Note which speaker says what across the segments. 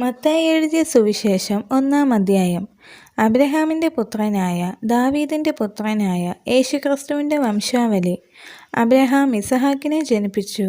Speaker 1: മത്തായി എഴുതിയ സുവിശേഷം ഒന്നാം അധ്യായം. അബ്രഹാമിന്റെ പുത്രനായ ദാവീദിന്റെ പുത്രനായ യേശുക്രിസ്തുവിന്റെ വംശാവലി. അബ്രഹാം ഇസഹാക്കിനെ ജനിപ്പിച്ചു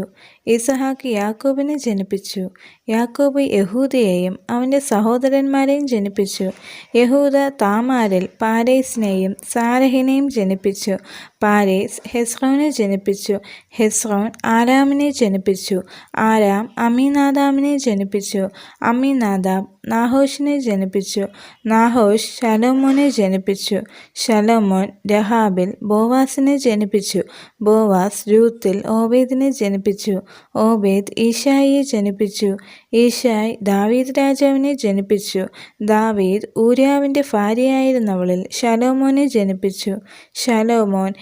Speaker 1: ഇസഹാക്ക് യാക്കോബിനെ ജനിപ്പിച്ചു യാക്കോബ് യഹൂദയെയും അവന്റെ സഹോദരന്മാരെയും ജനിപ്പിച്ചു യഹൂദ താമാരിൽ പാരേസിനെയും സാരഹിനെയും ജനിപ്പിച്ചു പാരേസ് ഹെസ്രോനെ ജനിപ്പിച്ചു ഹെസ്രോൻ ആരാമിനെ ജനിപ്പിച്ചു ആരാം അമീനാദാമിനെ ജനിപ്പിച്ചു അമീനാദാബ് നാഹോഷിനെ ജനിപ്പിച്ചു. നാഹോഷ് ശലോമോനെ ജനിപ്പിച്ചു. ശലോമോൻ രഹാബിൽ ബോവാസിനെ ജനിപ്പിച്ചു. ബോവാസ് രൂത്തിൽ ഓബേദിനെ ജനിപ്പിച്ചു. ഓബേദ് ഈശായിയെ ജനിപ്പിച്ചു. ഈശായ് ദാവീദ് രാജാവിനെ ജനിപ്പിച്ചു. ദാവീദ് ഊര്യാവിന്റെ ഭാര്യയായിരുന്നവളിൽ ശലോമോനെ ജനിപ്പിച്ചു. ശലോമോൻ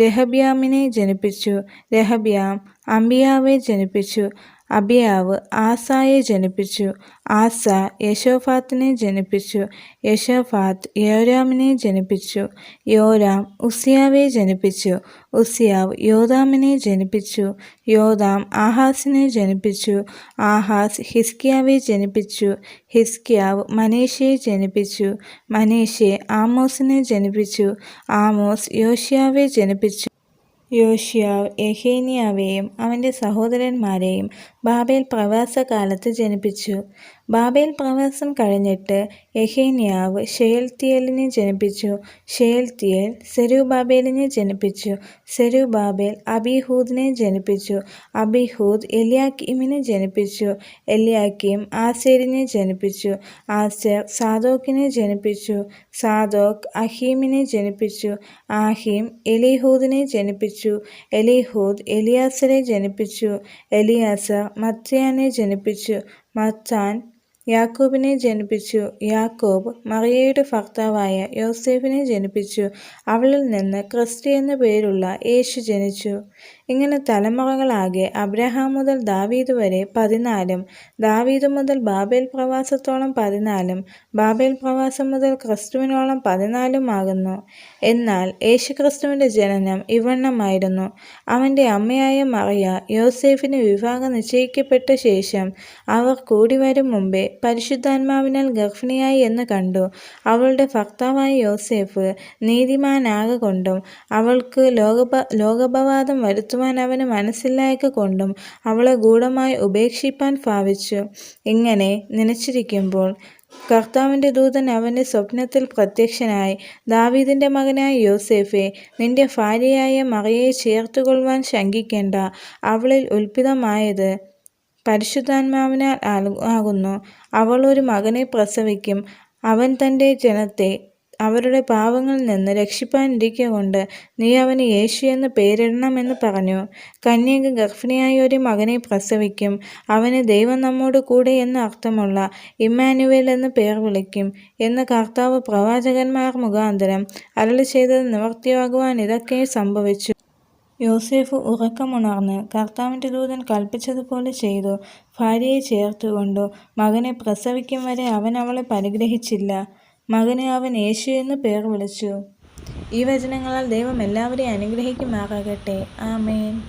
Speaker 1: രഹബ്യാമിനെ ജനിപ്പിച്ചു. രഹബ്യാം അംബിയാവെ ജനിപ്പിച്ചു. അബിയാവ് ആസായെ ജനിപ്പിച്ചു. ആസ യശോഫാത്തിനെ ജനിപ്പിച്ചു. യശോഫാത്ത് യോരാമിനെ ജനിപ്പിച്ചു. യോരാം ഉസിയാവെ ജനിപ്പിച്ചു. ഉസിയാവ് യോദാമിനെ ജനിപ്പിച്ചു. യോദാം ആഹാസിനെ ജനിപ്പിച്ചു. ആഹാസ് ഹിസ്കിയാവെ ജനിപ്പിച്ചു. ഹിസ്കിയാവ് മനേഷയെ ജനിപ്പിച്ചു. മനേഷെ ആമോസിനെ ജനിപ്പിച്ചു. ആമോസ് യോഷിയാവെ ജനിപ്പിച്ചു. യോഷിയാവ് യഹേനിയാവെയും അവന്റെ സഹോദരന്മാരെയും ബാബേൽ പ്രവാസകാലത്ത് ജനിപ്പിച്ചു. ബാബേൽ പ്രവാസം കഴിഞ്ഞിട്ട് യഹേനിയാവ് ഷെയൽത്തിയലിനെ ജനിപ്പിച്ചു. ഷെയൽത്തിയൽ സെരുബാബേലിനെ ജനിപ്പിച്ചു. സെരുബാബേൽ അബിഹൂദിനെ ജനിപ്പിച്ചു. അബിഹൂദ് എലിയാക്കിമിനെ ജനിപ്പിച്ചു. എലിയാക്കിം ആസേരിനെ ജനിപ്പിച്ചു. ആസേർ സാദോക്കിനെ ജനിപ്പിച്ചു. സാദോക്ക് അഹീമിനെ ജനിപ്പിച്ചു. ആഹീം എലിഹൂദിനെ ജനിപ്പിച്ചു. എലിഹൂദ് എലിയാസരെ ജനിപ്പിച്ചു. എലിയാസർ മത്യാനെ ജനിപ്പിച്ചു. മത്താൻ യാക്കോബിനെ ജനിപ്പിച്ചു. യാക്കോബ് മറിയയുടെ ഭർത്താവായ യോസേഫിനെ ജനിപ്പിച്ചു. അവളിൽ നിന്ന് ക്രിസ്റ്റി എന്ന പേരുള്ള യേശു ജനിച്ചു. ഇങ്ങനെ തലമുറകളാകെ അബ്രഹാം മുതൽ ദാവീദ് വരെ പതിനാലും ദാവീദ് മുതൽ ബാബേൽ പ്രവാസത്തോളം പതിനാലും ബാബേൽ പ്രവാസം മുതൽ ക്രിസ്തുവിനോളം പതിനാലും ആകുന്നു. എന്നാൽ യേശുക്രിസ്തുവിന്റെ ജനനം ഇവണ്ണമായിരുന്നു. അവന്റെ അമ്മയായ മറിയ യോസേഫിന് വിവാഹം നിശ്ചയിക്കപ്പെട്ട ശേഷം അവർ കൂടി വരും മുമ്പേ പരിശുദ്ധാത്മാവിനാൽ ഗർഭിണിയായി എന്ന് കണ്ടു. അവളുടെ ഭർത്താവായ യോസേഫ് നീതിമാനാകൊണ്ടും അവൾക്ക് ലോകപ ലോകപവാദം വരുത്തുവാൻ അവന് മനസ്സില്ലായ്ക കൊണ്ടും അവളെ ഗൂഢമായി ഉപേക്ഷിപ്പാൻ ഭാവിച്ചു. ഇങ്ങനെ നനച്ചിരിക്കുമ്പോൾ കർത്താവിന്റെ ദൂതൻ അവന്റെ സ്വപ്നത്തിൽ പ്രത്യക്ഷനായി ദാവീദിന്റെ മകനായ യോസേഫെ നിന്റെ ഭാര്യയായ മറിയെ ചേർത്തുകൊള്ളുവാൻ ശങ്കിക്കേണ്ട. അവളിൽ ഉൽപ്പിതമായത് പരിശുദ്ധാത്മാവിനാൽ ആകുന്നു. അവൾ ഒരു മകനെ പ്രസവിക്കും. അവൻ തന്റെ ജനത്തെ അവരുടെ പാവങ്ങളിൽ നിന്ന് രക്ഷിപ്പാനിരിക്കൊണ്ട് നീ അവന് യേശു എന്ന് പേരിടണമെന്ന് പറഞ്ഞു. കന്യക ഗർഭിണിയായ ഒരു മകനെ പ്രസവിക്കും. അവന് ദൈവം നമ്മോട് കൂടെ എന്ന് അർത്ഥമുള്ള ഇമ്മാനുവേൽ എന്ന് പേർ വിളിക്കും. എന്ന് കർത്താവ് പ്രവാചകന്മാർ മുഖാന്തരം അരളി ചെയ്തത് നിവർത്തിയാകുവാൻ ഇതൊക്കെ സംഭവിച്ചു. യോസേഫ് ഉറക്കമുണർന്ന് കർത്താവിന്റെ ദൂതൻ കൽപ്പിച്ചതുപോലെ ചെയ്തു. ഭാര്യയെ ചേർത്തുകൊണ്ടു മകനെ പ്രസവിക്കും വരെ അവൻ അവളെ പരിഗ്രഹിച്ചില്ല. മകനെ അവൻ യേശു എന്ന് പേർ വിളിച്ചു. ഈ വചനങ്ങളാൽ ദൈവം എല്ലാവരെയും അനുഗ്രഹിക്കുമാറാകട്ടെ. ആമേൻ.